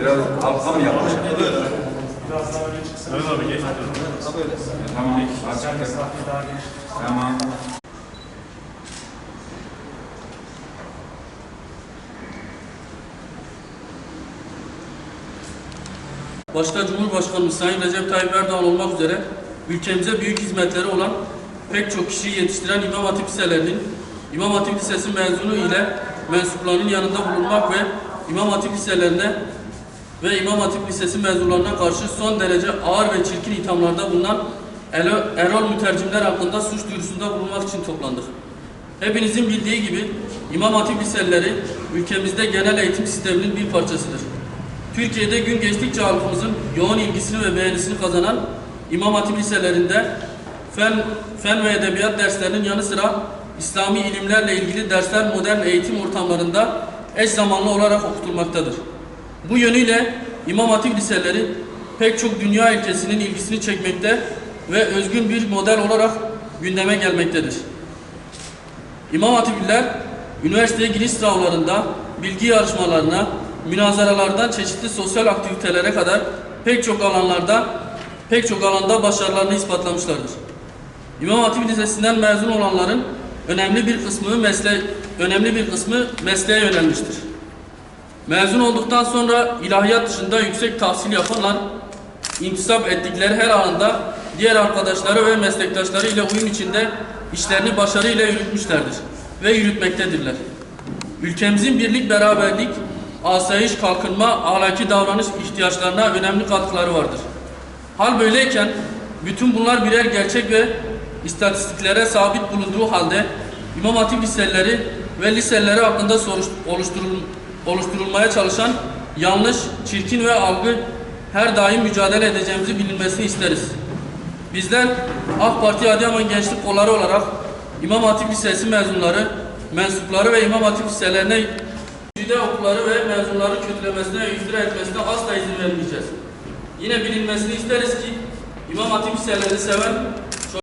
Biraz halka mı yapmış? Biraz daha öyle çıksın. Evet abi geç. Tamam. Daha geniş. Tamam. Başta Cumhurbaşkanımız Sayın Recep Tayyip Erdoğan olmak üzere ülkemize büyük hizmetleri olan pek çok kişiyi yetiştiren İmam Hatip liselerinin İmam Hatip Lisesi mezunu ile mensuplarının yanında bulunmak ve İmam Hatip liselerine ve İmam Hatip Lisesi mezunlarına karşı son derece ağır ve çirkin ithamlarda bulunan Erol mütercimler hakkında suç duyurusunda bulunmak için toplandık. Hepinizin bildiği gibi İmam Hatip liseleri ülkemizde genel eğitim sisteminin bir parçasıdır. Türkiye'de gün geçtikçe halkımızın yoğun ilgisini ve beğenisini kazanan İmam Hatip liselerinde fen, fen ve edebiyat derslerinin yanı sıra İslami ilimlerle ilgili dersler modern eğitim ortamlarında eş zamanlı olarak okutulmaktadır. Bu yönüyle İmam Hatip liseleri pek çok dünya ülkesinin ilgisini çekmekte ve özgün bir model olarak gündeme gelmektedir. İmam Hatipliler üniversiteye giriş sınavlarında bilgi yarışmalarına, münazaralardan çeşitli sosyal aktivitelere kadar pek çok alanlarda pek çok alanda başarılarını ispatlamışlardır. İmam Hatip Lisesi'nden mezun olanların önemli bir kısmı mesle önemli bir kısmı mesleğe yönelmiştir. Mezun olduktan sonra ilahiyat dışında yüksek tahsil yapanlar intisap ettikleri her alanda diğer arkadaşları ve meslektaşları ile uyum içinde işlerini başarıyla yürütmüşlerdir ve yürütmektedirler. Ülkemizin birlik, beraberlik, asayiş, kalkınma, ahlaki davranış ihtiyaçlarına önemli katkıları vardır. Hal böyleyken bütün bunlar birer gerçek ve istatistiklere sabit bulunduğu halde İmam Hatip liseleri ve liseleri hakkında soruş- oluşturul- oluşturulmaya çalışan yanlış, çirkin ve algı her daim mücadele edeceğimizi bilinmesini isteriz. Bizler AK Parti Adıyaman Gençlik Kolları olarak İmam Hatip Lisesi mezunları, mensupları ve İmam Hatip liselerine Cide okulları ve mezunları kötülemesine ve iftira etmesine asla izin vermeyeceğiz. Yine bilinmesini isteriz ki İmam Hatip liselerini seven